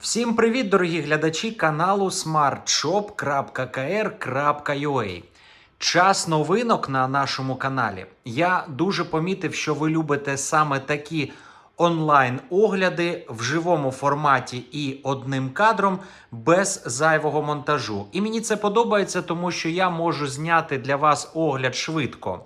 Всім привіт, дорогі глядачі каналу smartshop.kr.ua. Час новинок на нашому каналі. Я дуже помітив, що ви любите саме такі онлайн-огляди в живому форматі і одним кадром без зайвого монтажу. І мені це подобається, тому що я можу зняти для вас огляд швидко.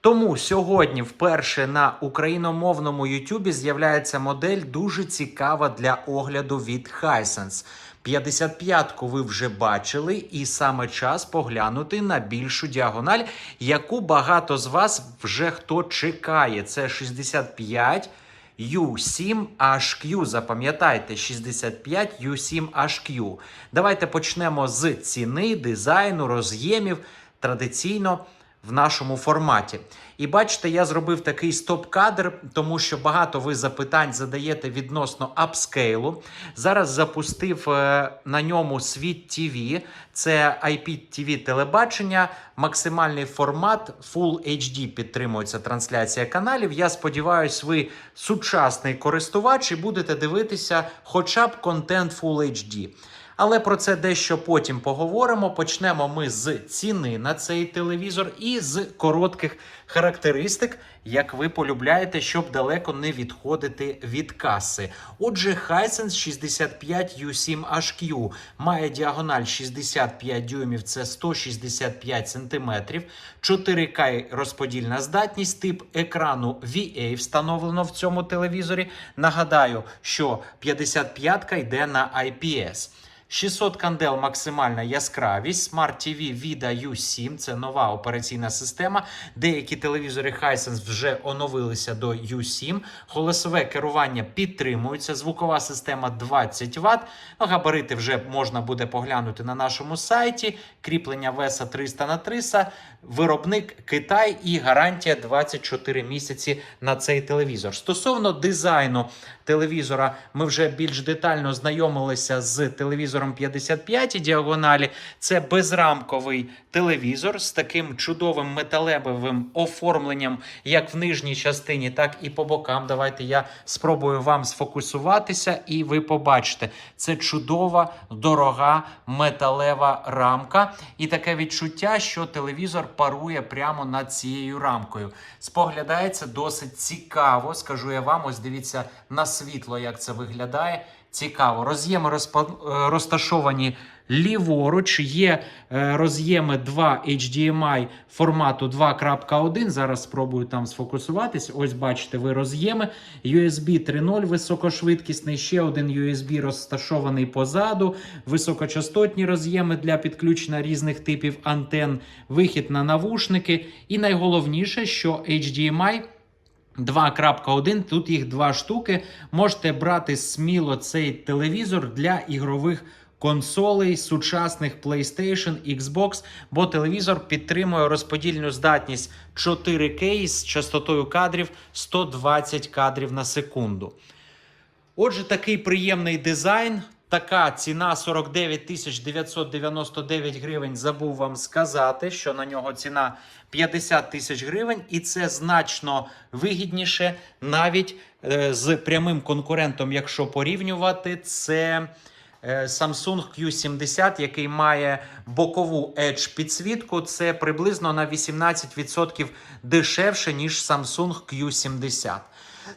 Тому сьогодні вперше на україномовному Ютубі з'являється модель дуже цікава для огляду від Hisense. 55-ку ви вже бачили, і саме час поглянути на більшу діагональ, яку багато з вас вже хто чекає. Це 65 U7HQ. Запам'ятайте, 65 U7HQ. Давайте почнемо з ціни, дизайну, роз'ємів. Традиційно в нашому форматі. І бачите, я зробив такий стоп-кадр, тому що багато ви запитань задаєте відносно апскейлу. Зараз запустив е, на ньому світ TV. Це IPTV телебачення, максимальний формат Full HD підтримується трансляція каналів. Я сподіваюся, ви сучасний користувач і будете дивитися хоча б контент Full HD. Але про це дещо потім поговоримо. Почнемо ми з ціни на цей телевізор і з коротких характеристик, як ви полюбляєте, щоб далеко не відходити від каси. Отже, Hisense 65 U7HQ має діагональ 65 дюймів, це 165 сантиметрів, 4К розподільна здатність, тип екрану VA встановлено в цьому телевізорі. Нагадаю, що 55-ка йде на IPS. 600 кандел максимальна яскравість, Smart TV Vida U7 це нова операційна система. Деякі телевізори Hisense вже оновилися до U7. Голосове керування підтримується. Звукова система 20 Вт. Ну, габарити вже можна буде поглянути на нашому сайті. Кріплення веса 300 на 300 Виробник Китай і гарантія 24 місяці на цей телевізор. Стосовно дизайну телевізора, ми вже більш детально знайомилися з телевізором 55 діагоналі. Це безрамковий телевізор з таким чудовим металевим оформленням, як в нижній частині, так і по бокам. Давайте я спробую вам сфокусуватися, і ви побачите, це чудова, дорога металева рамка. І таке відчуття, що телевізор парує прямо над цією рамкою. Споглядається досить цікаво. Скажу я вам, ось дивіться на світло, як це виглядає. Цікаво. Роз'єми розпа- е, розташовані ліворуч. Є е, роз'єми 2 HDMI формату 2.1. Зараз спробую там сфокусуватись. Ось бачите, ви роз'єми. USB 3.0 високошвидкісний, ще один USB розташований позаду. Високочастотні роз'єми для підключення різних типів антен, вихід на навушники. І найголовніше, що HDMI 2.1, тут їх два штуки. Можете брати сміло цей телевізор для ігрових консолей, сучасних PlayStation, Xbox, бо телевізор підтримує розподільну здатність 4К з частотою кадрів 120 кадрів на секунду. Отже, такий приємний дизайн. Така ціна 49 тисяч 999 гривень. Забув вам сказати, що на нього ціна 50 тисяч гривень, і це значно вигідніше навіть е, з прямим конкурентом, якщо порівнювати, це е, Samsung Q70, який має бокову Edge підсвітку. Це приблизно на 18% дешевше, ніж Samsung Q70.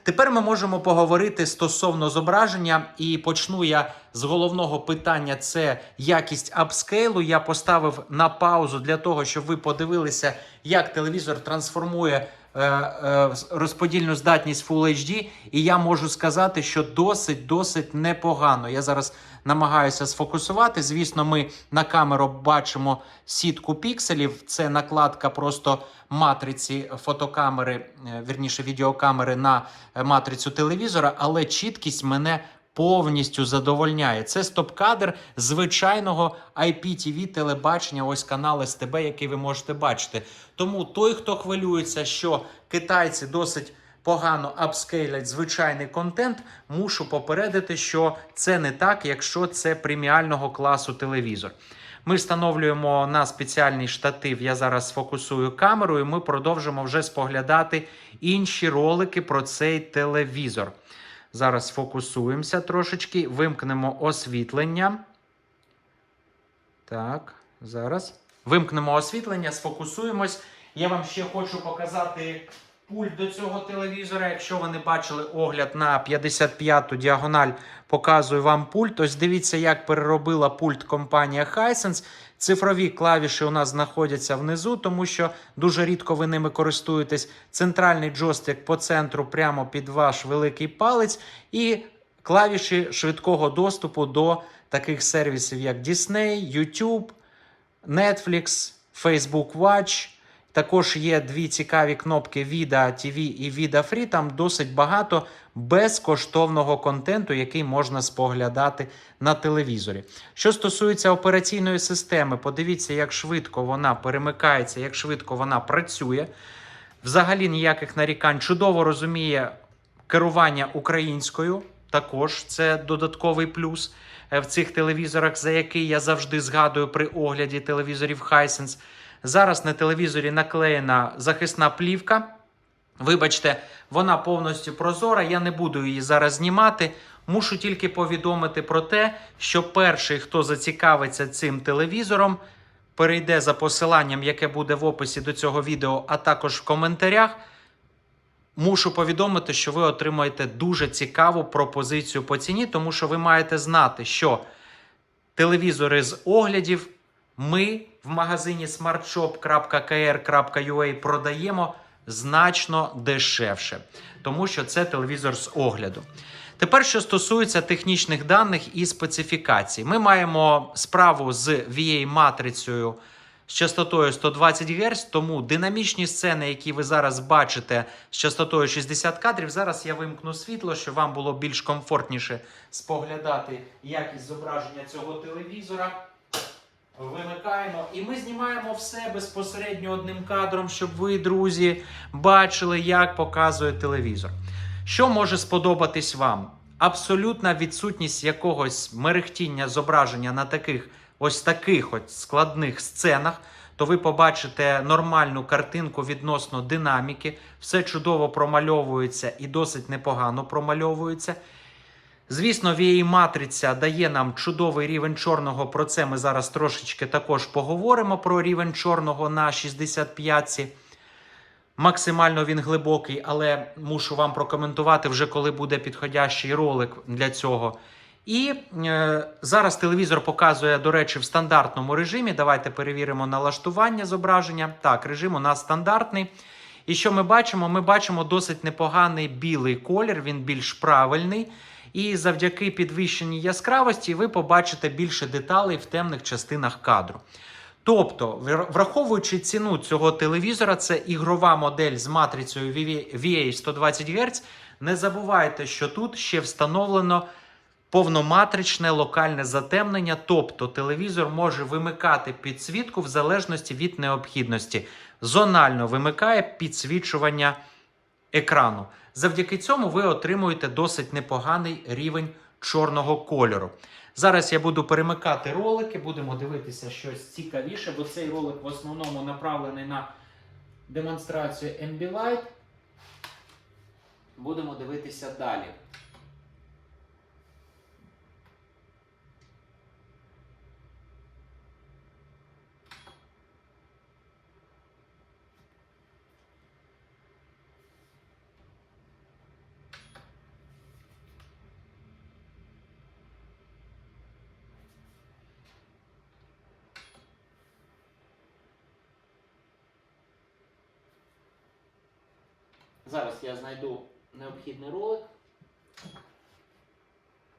Тепер ми можемо поговорити стосовно зображення, і почну я з головного питання: це якість апскейлу. Я поставив на паузу для того, щоб ви подивилися, як телевізор трансформує е, е, розподільну здатність Full HD. І я можу сказати, що досить досить непогано. Я зараз намагаюся сфокусувати. Звісно, ми на камеру бачимо сітку пікселів. Це накладка просто матриці фотокамери, е, вірніше відеокамери на е, матрицю телевізора, але чіткість мене повністю задовольняє. Це стоп-кадр звичайного IPTV телебачення, ось канал СТБ, який ви можете бачити. Тому той, хто хвилюється, що китайці досить погано апскейлять звичайний контент, мушу попередити, що це не так, якщо це преміального класу телевізор. Ми встановлюємо на спеціальний штатив. Я зараз сфокусую камеру, і ми продовжимо вже споглядати інші ролики про цей телевізор. Зараз фокусуємося трошечки, вимкнемо освітлення. Так, зараз. Вимкнемо освітлення, сфокусуємось. Я вам ще хочу показати пульт до цього телевізора. Якщо ви не бачили огляд на 55-ту діагональ, показую вам пульт. Ось дивіться, як переробила пульт компанія Hisense. Цифрові клавіші у нас знаходяться внизу, тому що дуже рідко ви ними користуєтесь. Центральний джойстик по центру прямо під ваш великий палець, і клавіші швидкого доступу до таких сервісів, як Disney, YouTube, Netflix, Facebook Watch. Також є дві цікаві кнопки Vida TV і Vida Free. Там досить багато безкоштовного контенту, який можна споглядати на телевізорі. Що стосується операційної системи, подивіться, як швидко вона перемикається, як швидко вона працює. Взагалі ніяких нарікань чудово розуміє керування українською. Також це додатковий плюс е, в цих телевізорах, за який я завжди згадую при огляді телевізорів Hisense. Зараз на телевізорі наклеєна захисна плівка. Вибачте, вона повністю прозора. Я не буду її зараз знімати. Мушу тільки повідомити про те, що перший, хто зацікавиться цим телевізором, перейде за посиланням, яке буде в описі до цього відео, а також в коментарях. Мушу повідомити, що ви отримаєте дуже цікаву пропозицію по ціні, тому що ви маєте знати, що телевізори з оглядів ми в магазині smartshop.kr.ua продаємо значно дешевше, тому що це телевізор з огляду. Тепер, що стосується технічних даних і специфікацій, ми маємо справу з VA-матрицею з частотою 120 Гц, тому динамічні сцени, які ви зараз бачите з частотою 60 кадрів, зараз я вимкну світло, щоб вам було більш комфортніше споглядати якість зображення цього телевізора. Вимикаємо і ми знімаємо все безпосередньо одним кадром, щоб ви, друзі, бачили, як показує телевізор. Що може сподобатись вам? Абсолютна відсутність якогось мерехтіння зображення на таких ось таких ось складних сценах, то ви побачите нормальну картинку відносно динаміки. Все чудово промальовується і досить непогано промальовується. Звісно, VA матриця дає нам чудовий рівень чорного. Про це ми зараз трошечки також поговоримо про рівень чорного на 65-ці. Максимально він глибокий, але мушу вам прокоментувати вже коли буде підходящий ролик для цього. І е, зараз телевізор показує, до речі, в стандартному режимі. Давайте перевіримо налаштування зображення. Так, режим у нас стандартний. І що ми бачимо? Ми бачимо досить непоганий білий колір, він більш правильний. І завдяки підвищеній яскравості ви побачите більше деталей в темних частинах кадру. Тобто, враховуючи ціну цього телевізора, це ігрова модель з матрицею VA 120 Гц. Не забувайте, що тут ще встановлено повноматричне локальне затемнення, тобто телевізор може вимикати підсвітку в залежності від необхідності. Зонально вимикає підсвічування екрану. Завдяки цьому ви отримуєте досить непоганий рівень чорного кольору. Зараз я буду перемикати ролики, будемо дивитися щось цікавіше, бо цей ролик в основному направлений на демонстрацію Ambilight. Будемо дивитися далі. Зараз я знайду необхідний ролик,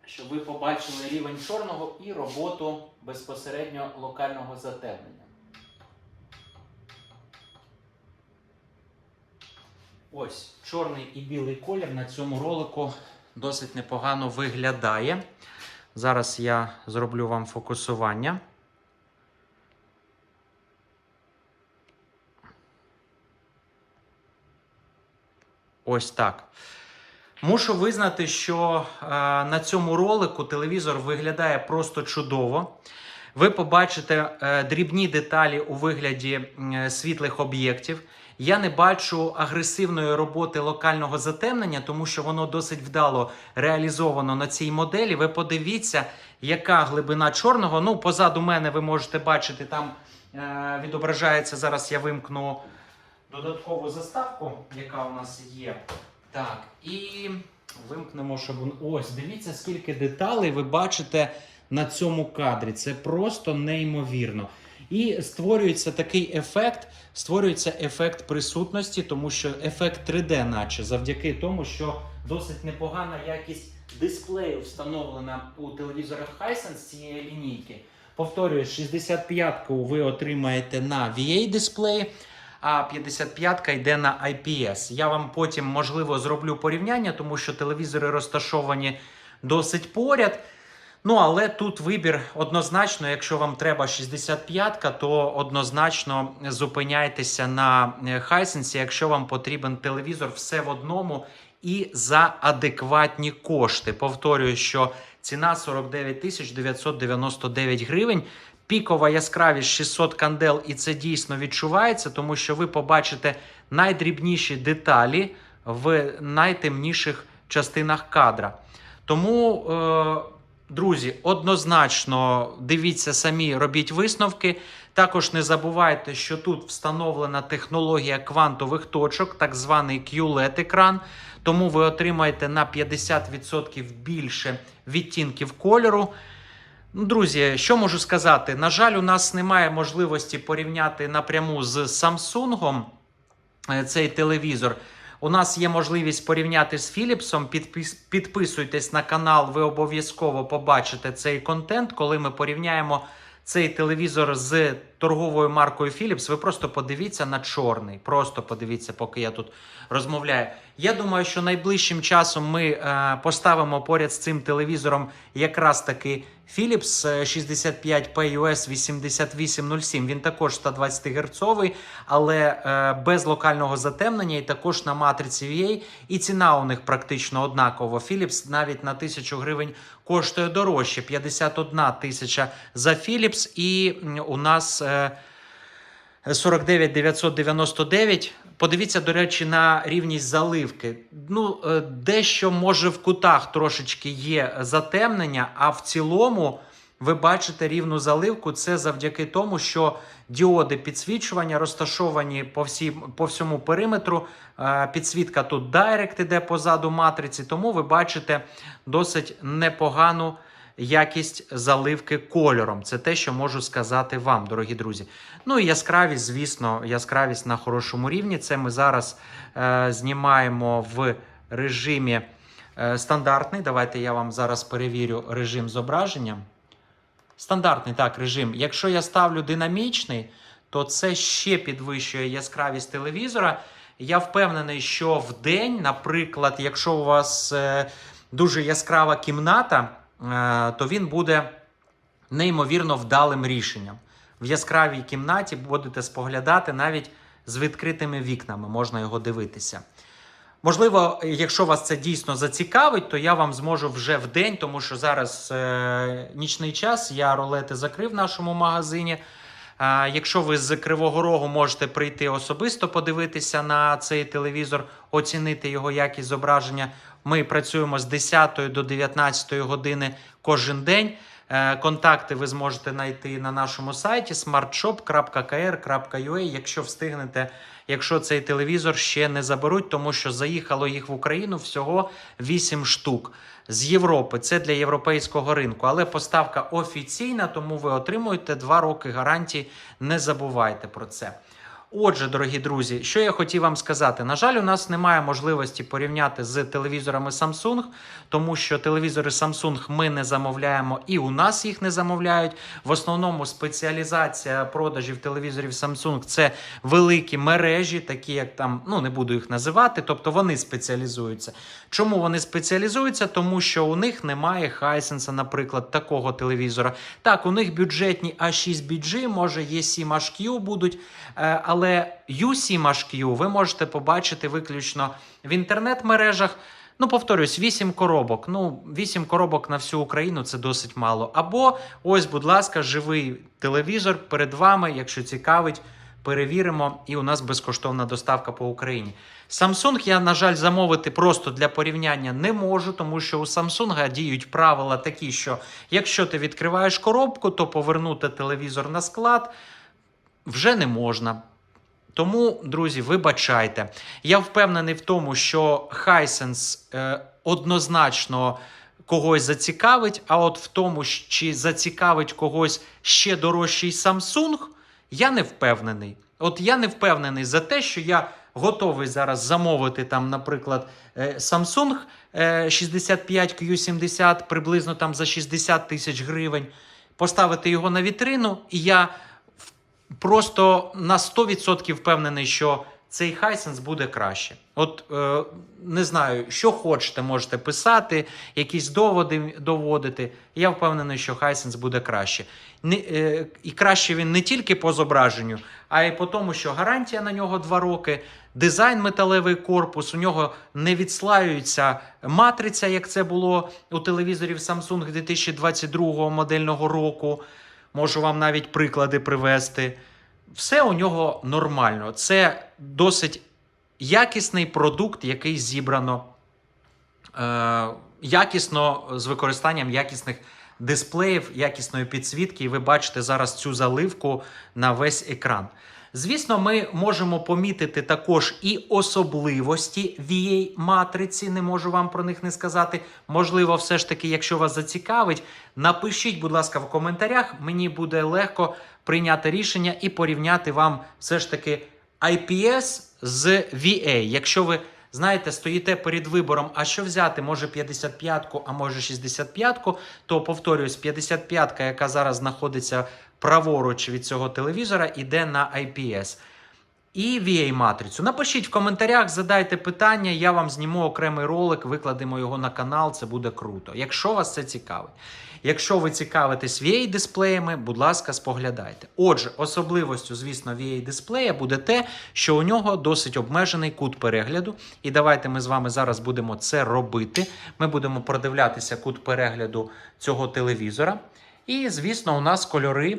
щоб ви побачили рівень чорного і роботу безпосередньо локального затемнення. Ось чорний і білий колір на цьому ролику досить непогано виглядає. Зараз я зроблю вам фокусування. Ось так. Мушу визнати, що е, на цьому ролику телевізор виглядає просто чудово. Ви побачите е, дрібні деталі у вигляді е, світлих об'єктів. Я не бачу агресивної роботи локального затемнення, тому що воно досить вдало реалізовано на цій моделі. Ви подивіться, яка глибина чорного. Ну, позаду мене ви можете бачити, там е, відображається зараз. Я вимкну додаткову заставку, яка у нас є. Так, і вимкнемо, щоб он- ось дивіться, скільки деталей ви бачите на цьому кадрі. Це просто неймовірно. І створюється такий ефект, створюється ефект присутності, тому що ефект 3D, наче завдяки тому, що досить непогана якість дисплею встановлена у телевізорах Hisense з цієї лінійки. Повторюю, 65-ку ви отримаєте на VA дисплеї, а 55-ка йде на IPS. Я вам потім, можливо, зроблю порівняння, тому що телевізори розташовані досить поряд. Ну, але тут вибір однозначно, якщо вам треба 65-ка, то однозначно зупиняйтеся на Hisense, якщо вам потрібен телевізор все в одному і за адекватні кошти. Повторюю, що ціна 49 тисяч 999 гривень. Пікова яскравість 600 кандел, і це дійсно відчувається, тому що ви побачите найдрібніші деталі в найтемніших частинах кадра. Тому, е, друзі, однозначно дивіться самі, робіть висновки. Також не забувайте, що тут встановлена технологія квантових точок, так званий QLED-екран. Тому ви отримаєте на 50% більше відтінків кольору. Ну, Друзі, що можу сказати? На жаль, у нас немає можливості порівняти напряму з Samsung е, цей телевізор. У нас є можливість порівняти з Philips. Підпис, підписуйтесь на канал, ви обов'язково побачите цей контент, коли ми порівняємо цей телевізор з торговою маркою Philips. Ви просто подивіться на чорний. Просто подивіться, поки я тут розмовляю. Я думаю, що найближчим часом ми е, поставимо поряд з цим телевізором якраз таки Philips е, 65P US 8807. Він також 120 Гц, але е, без локального затемнення і також на матриці VA. І ціна у них практично однакова. Philips навіть на тисячу гривень коштує дорожче 51 тисяча за Philips. І у нас. Е, 49 999. Подивіться, до речі, на рівність заливки. Ну, е, дещо може в кутах трошечки є затемнення, а в цілому ви бачите рівну заливку. Це завдяки тому, що діоди підсвічування розташовані по, всій, по всьому периметру. Е, Підсвітка тут Direct іде позаду матриці, тому ви бачите досить непогану якість заливки кольором. Це те, що можу сказати вам, дорогі друзі. Ну і яскравість, звісно, яскравість на хорошому рівні. Це ми зараз е, знімаємо в режимі е, стандартний. Давайте я вам зараз перевірю режим зображення. Стандартний так, режим. Якщо я ставлю динамічний, то це ще підвищує яскравість телевізора. Я впевнений, що в день, наприклад, якщо у вас е, дуже яскрава кімната, то він буде неймовірно вдалим рішенням. В яскравій кімнаті будете споглядати навіть з відкритими вікнами, можна його дивитися. Можливо, якщо вас це дійсно зацікавить, то я вам зможу вже в день, тому що зараз е, нічний час, я ролети закрив в нашому магазині. Е, якщо ви з Кривого Рогу можете прийти особисто подивитися на цей телевізор, оцінити його якість зображення. Ми працюємо з 10 до 19 години кожен день. Е, Контакти ви зможете знайти на нашому сайті smartshop.kr.ua, якщо встигнете, якщо цей телевізор ще не заберуть, тому що заїхало їх в Україну всього 8 штук з Європи. Це для європейського ринку. Але поставка офіційна, тому ви отримуєте 2 роки гарантії. Не забувайте про це. Отже, дорогі друзі, що я хотів вам сказати. На жаль, у нас немає можливості порівняти з телевізорами Samsung, тому що телевізори Samsung ми не замовляємо і у нас їх не замовляють. В основному спеціалізація продажів телевізорів Samsung це великі мережі, такі як там, ну не буду їх називати, тобто вони спеціалізуються. Чому вони спеціалізуються? Тому що у них немає Hisense, наприклад, такого телевізора. Так, у них бюджетні A6BG, може E7HQ будуть, е, але U7HQ ви можете побачити виключно в інтернет-мережах. Ну, повторюсь, 8 коробок. Ну, 8 коробок на всю Україну це досить мало. Або ось, будь ласка, живий телевізор перед вами, якщо цікавить. перевіримо, і у нас безкоштовна доставка по Україні. Samsung я, на жаль, замовити просто для порівняння не можу, тому що у Samsung діють правила такі, що якщо ти відкриваєш коробку, то повернути телевізор на склад вже не можна. Тому, друзі, вибачайте. Я впевнений в тому, що е, однозначно когось зацікавить, а от в тому, чи зацікавить когось ще дорожчий Samsung, я не впевнений. От я не впевнений за те, що я готовий зараз замовити там, наприклад, е, Samsung е, 65Q70 приблизно там за 60 тисяч гривень, поставити його на вітрину, і я просто на 100% впевнений, що цей Hisense буде краще. От е, не знаю, що хочете, можете писати, якісь доводи доводити. Я впевнений, що Hisense буде краще. Не, е, і краще він не тільки по зображенню, а й по тому, що гарантія на нього 2 роки, дизайн металевий корпус, у нього не відслаюється матриця, як це було у телевізорів Samsung 2022 модельного року. Можу вам навіть приклади привести. Все у нього нормально. Це досить якісний продукт, який зібрано е, якісно з використанням якісних дисплеїв, якісної підсвітки. І ви бачите зараз цю заливку на весь екран. Звісно, ми можемо помітити також і особливості VA-матриці. Не можу вам про них не сказати. Можливо, все ж таки, якщо вас зацікавить, напишіть, будь ласка, в коментарях. Мені буде легко прийняти рішення і порівняти вам все ж таки IPS з VA. Якщо ви знаєте, стоїте перед вибором, а що взяти, може 55-ку, а може 65-ку, то повторюсь, 55-ка, яка зараз знаходиться праворуч від цього телевізора, іде на IPS. І VA-матрицю. Напишіть в коментарях, задайте питання, я вам зніму окремий ролик, викладемо його на канал, це буде круто. Якщо вас це цікавить. Якщо ви цікавитесь VA-дисплеями, будь ласка, споглядайте. Отже, особливостю, звісно, VA-дисплея буде те, що у нього досить обмежений кут перегляду. І давайте ми з вами зараз будемо це робити. Ми будемо продивлятися кут перегляду цього телевізора. І, звісно, у нас кольори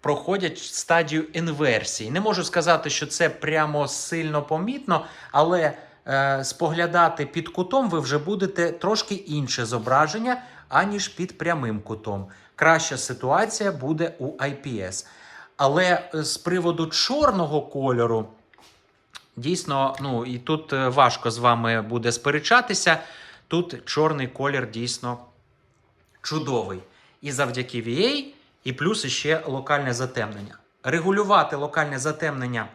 проходять стадію інверсії. Не можу сказати, що це прямо сильно помітно, але е, споглядати під кутом ви вже будете трошки інше зображення, аніж під прямим кутом. Краща ситуація буде у IPS. Але е, з приводу чорного кольору, дійсно, ну і тут е, важко з вами буде сперечатися. Тут чорний колір дійсно чудовий. І завдяки VA, і плюс ще локальне затемнення. Регулювати локальне затемнення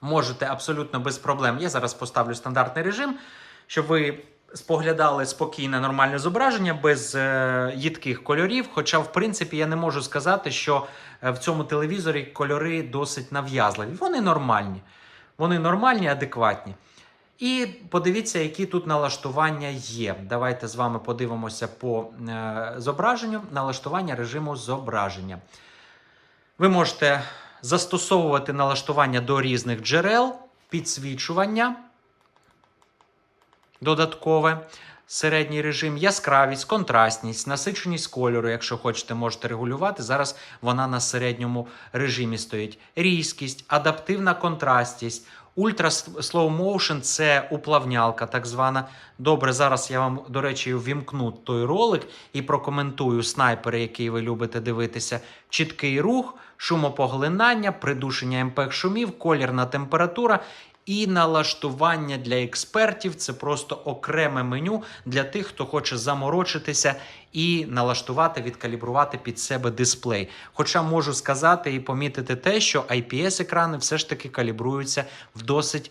можете абсолютно без проблем. Я зараз поставлю стандартний режим, щоб ви споглядали спокійне нормальне зображення без е, їдких кольорів. Хоча, в принципі, я не можу сказати, що е, в цьому телевізорі кольори досить нав'язливі. Вони нормальні. Вони нормальні, адекватні. І подивіться, які тут налаштування є. Давайте з вами подивимося по е, зображенню налаштування режиму зображення. Ви можете застосовувати налаштування до різних джерел, підсвічування додаткове, середній режим, яскравість, контрастність, насиченість кольору. Якщо хочете, можете регулювати. Зараз вона на середньому режимі стоїть. Різкість, адаптивна контрастність. Ультра slow motion – це уплавнялка, так звана. Добре, зараз я вам, до речі, ввімкну той ролик і прокоментую снайпери, який ви любите дивитися. Чіткий рух, шумопоглинання, придушення МПЕК шумів, колірна температура і налаштування для експертів це просто окреме меню для тих, хто хоче заморочитися і налаштувати, відкалібрувати під себе дисплей. Хоча можу сказати і помітити те, що IPS-екрани все ж таки калібруються в досить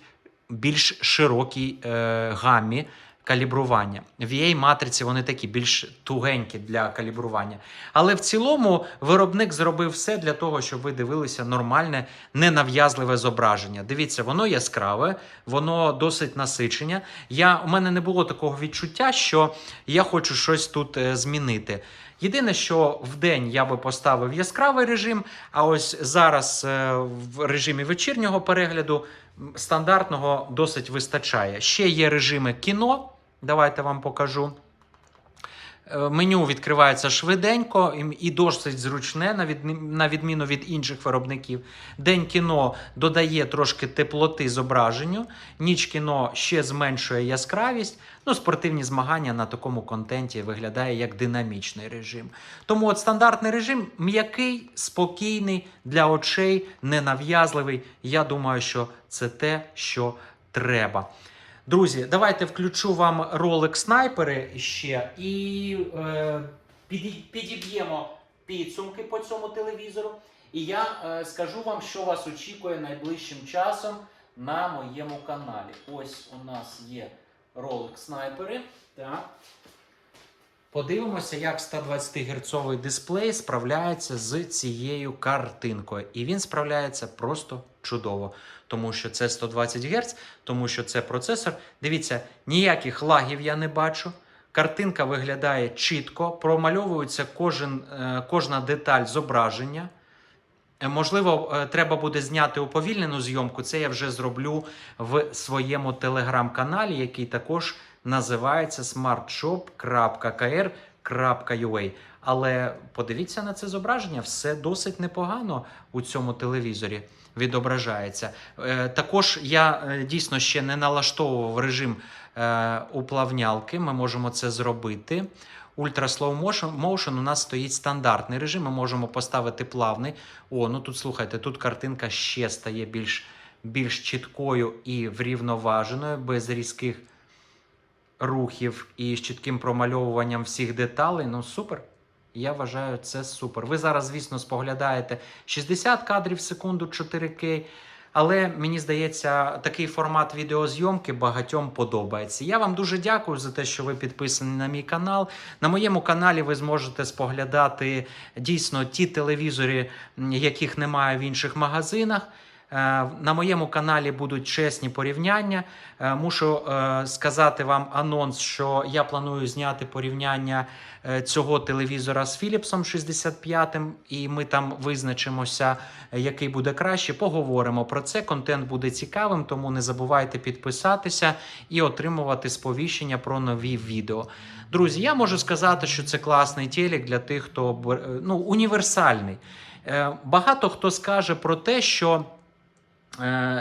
більш широкій е, гамі калібрування. VA-матриці вони такі більш тугенькі для калібрування. Але в цілому виробник зробив все для того, щоб ви дивилися нормальне, ненав'язливе зображення. Дивіться, воно яскраве, воно досить насичене. Я, У мене не було такого відчуття, що я хочу щось тут е, змінити. Єдине, що в день я би поставив яскравий режим, а ось зараз е, в режимі вечірнього перегляду стандартного досить вистачає. Ще є режими кіно. Давайте вам покажу. Е, Меню відкривається швиденько і- досить зручне, на відміну від інших виробників. День кіно додає трошки теплоти зображенню, ніч кіно ще зменшує яскравість. Ну, спортивні змагання на такому контенті виглядає як динамічний режим. Тому от стандартний режим м'який, спокійний для очей, ненав'язливий. Я думаю, що це те, що треба. Друзі, давайте включу вам ролик снайпери ще і е, піді- підіб'ємо підсумки по цьому телевізору. І я е, скажу вам, що вас очікує найближчим часом на моєму каналі. Ось у нас є ролик снайпери. Так. Подивимося, як 120 герцовий дисплей справляється з цією картинкою. І він справляється просто чудово, тому що це 120 Гц, тому що це процесор. Дивіться, ніяких лагів я не бачу. Картинка виглядає чітко, промальовується кожен, е, кожна деталь зображення. Е, Можливо, е, треба буде зняти уповільнену зйомку. Це я вже зроблю в своєму телеграм-каналі, який також називається smartshop.kr.ua. Але подивіться на це зображення, все досить непогано у цьому телевізорі відображається. Е, Також я е, дійсно ще не налаштовував режим е, уплавнялки. Ми можемо це зробити. Ультра Slow Motion, Motion у нас стоїть стандартний режим. Ми можемо поставити плавний. О, ну тут слухайте, тут картинка ще стає більш, більш чіткою і врівноваженою, без різких рухів і з чітким промальовуванням всіх деталей. Ну супер. Я вважаю, це супер. Ви зараз, звісно, споглядаєте 60 кадрів в секунду 4К. Але мені здається, такий формат відеозйомки багатьом подобається. Я вам дуже дякую за те, що ви підписані на мій канал. На моєму каналі ви зможете споглядати дійсно ті телевізори, яких немає в інших магазинах. Е, На моєму каналі будуть чесні порівняння. Е, Мушу е, сказати вам анонс, що я планую зняти порівняння цього телевізора з Philipsом 65 і ми там визначимося, який буде краще. Поговоримо про це. Контент буде цікавим, тому не забувайте підписатися і отримувати сповіщення про нові відео. Друзі, я можу сказати, що це класний телек для тих, хто ну, універсальний. Багато хто скаже про те, що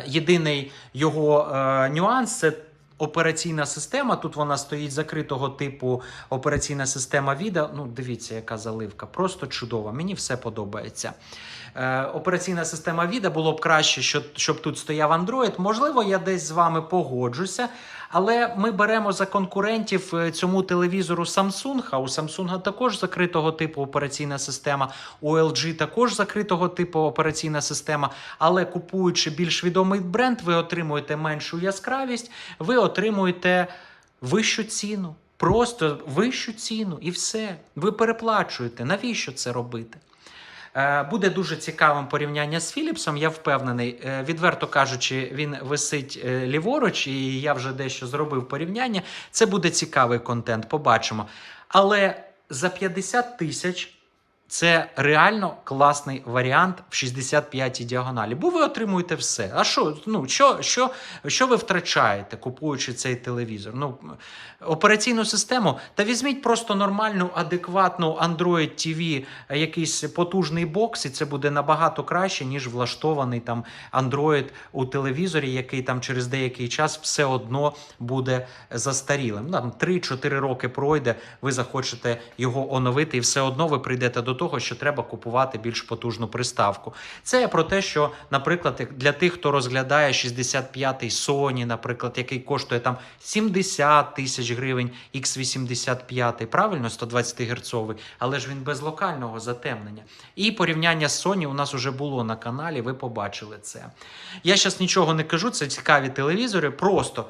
єдиний його е, нюанс це. Операційна система, тут вона стоїть закритого типу операційна система Віда. Ну, дивіться, яка заливка. Просто чудова. Мені все подобається. Е, операційна система Віда було б краще, щоб тут стояв Android. Можливо, я десь з вами погоджуся, але ми беремо за конкурентів е, цьому телевізору Samsung, а у Samsung також закритого типу операційна система, у LG також закритого типу операційна система. Але купуючи більш відомий бренд, ви отримуєте меншу яскравість, ви отримуєте вищу ціну. Просто вищу ціну і все. Ви переплачуєте. Навіщо це робити? Е, Буде дуже цікавим порівняння з Філіпсом. Я впевнений, Е, відверто кажучи, він висить е, ліворуч, і я вже дещо зробив порівняння. Це буде цікавий контент, побачимо. Але за 50 тисяч це реально класний варіант в 65-й діагоналі, бо ви отримуєте все. А що, ну, що, що, що ви втрачаєте, купуючи цей телевізор? Ну, операційну систему, та візьміть просто нормальну, адекватну Android TV, якийсь потужний бокс, і це буде набагато краще, ніж влаштований там Android у телевізорі, який там через деякий час все одно буде застарілим. Там 3-4 роки пройде, ви захочете його оновити, і все одно ви прийдете до того, що треба купувати більш потужну приставку. Це про те, що, наприклад, для тих, хто розглядає 65-й Sony, наприклад, який коштує там 70 тисяч гривень, X85, правильно, 120 герцовий, але ж він без локального затемнення. І порівняння з Sony у нас вже було на каналі, ви побачили це. Я зараз нічого не кажу, це цікаві телевізори, просто.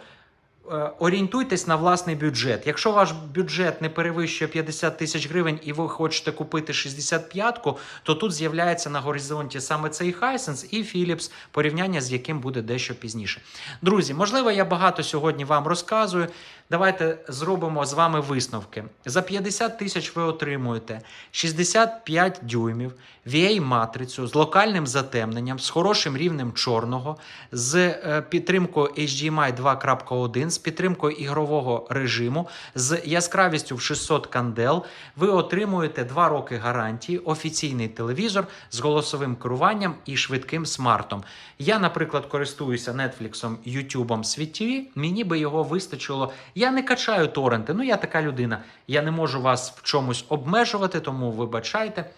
Е, Орієнтуйтесь на власний бюджет. Якщо ваш бюджет не перевищує 50 тисяч гривень і ви хочете купити 65-ку, то тут з'являється на горизонті саме цей Hisense і Philips, порівняння з яким буде дещо пізніше. Друзі, можливо, я багато сьогодні вам розказую. Давайте зробимо з вами висновки. За 50 тисяч ви отримуєте 65 дюймів, VA-матрицю з локальним затемненням, з хорошим рівнем чорного, з е, підтримкою HDMI 2.1, з з підтримкою ігрового режиму з яскравістю в 600 кандел. Ви отримуєте 2 роки гарантії, офіційний телевізор з голосовим керуванням і швидким смартом. Я, наприклад, користуюся Netflix, YouTube, Світ TV, Мені би його вистачило. Я не качаю торренти. Ну я така людина. Я не можу вас в чомусь обмежувати, тому вибачайте.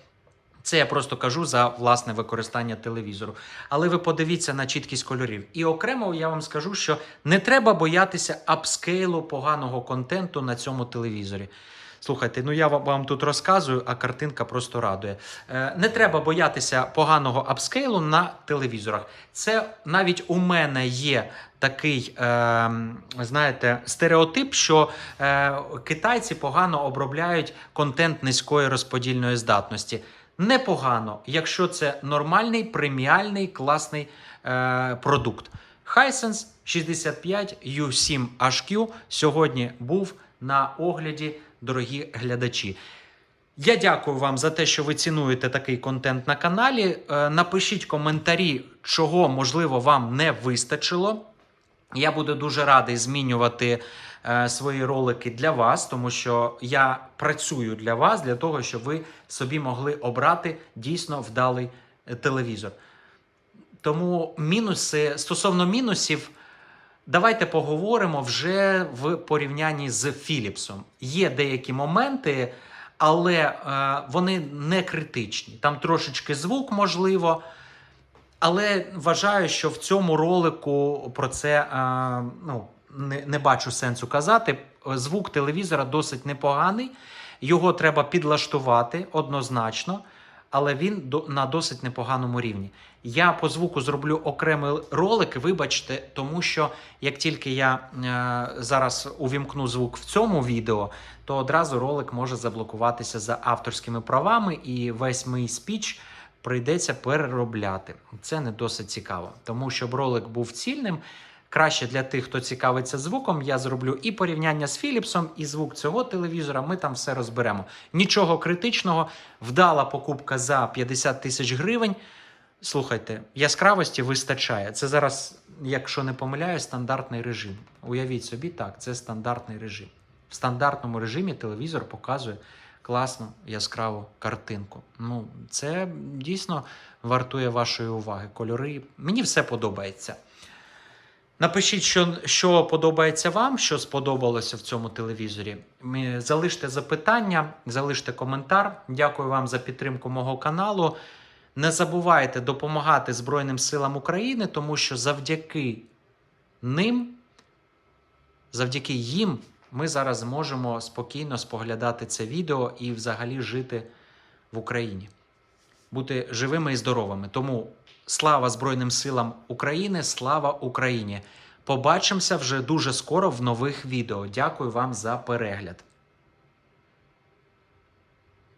Це я просто кажу за власне використання телевізору. Але ви подивіться на чіткість кольорів. І окремо я вам скажу, що не треба боятися апскейлу поганого контенту на цьому телевізорі. Слухайте, ну я вам- тут розказую, а картинка просто радує. Е, не треба боятися поганого апскейлу на телевізорах. Це навіть у мене є такий, е, знаєте, стереотип, що е, китайці погано обробляють контент низької розподільної здатності. Непогано, якщо це нормальний, преміальний, класний е, продукт. Hisense 65 U7 HQ сьогодні був на огляді, дорогі глядачі. Я дякую вам за те, що ви цінуєте такий контент на каналі. Е, Напишіть коментарі, чого можливо вам не вистачило. Я буду дуже радий змінювати е, свої ролики для вас, тому що я працюю для вас, для того, щоб ви собі могли обрати дійсно вдалий е, телевізор. Тому мінуси стосовно мінусів, давайте поговоримо вже в порівнянні з Філіпсом. Є деякі моменти, але е, вони не критичні. Там трошечки звук можливо. Але вважаю, що в цьому ролику про це е, ну, не, не бачу сенсу казати. Звук телевізора досить непоганий, його треба підлаштувати однозначно, але він на досить непоганому рівні. Я по звуку зроблю окремий ролик, вибачте, тому що як тільки я е, зараз увімкну звук в цьому відео, то одразу ролик може заблокуватися за авторськими правами, і весь мій спіч прийдеться переробляти. Це не досить цікаво. Тому щоб ролик був цільним, краще для тих, хто цікавиться звуком, я зроблю і порівняння з Філіпсом, і звук цього телевізора. Ми там все розберемо. Нічого критичного, вдала покупка за 50 тисяч гривень. Слухайте, яскравості вистачає. Це зараз, якщо не помиляюсь, стандартний режим. Уявіть собі, так, це стандартний режим. В стандартному режимі телевізор показує класну яскраву картинку. Ну, це дійсно вартує вашої уваги. Кольори. Мені все подобається. Напишіть, що, що подобається вам, що сподобалося в цьому телевізорі. Залиште запитання, залиште коментар. Дякую вам за підтримку мого каналу. Не забувайте допомагати Збройним силам України, тому що завдяки ним, завдяки їм, ми зараз зможемо спокійно споглядати це відео і взагалі жити в Україні, бути живими і здоровими. Тому слава Збройним силам України, слава Україні! Побачимося вже дуже скоро в нових відео. Дякую вам за перегляд.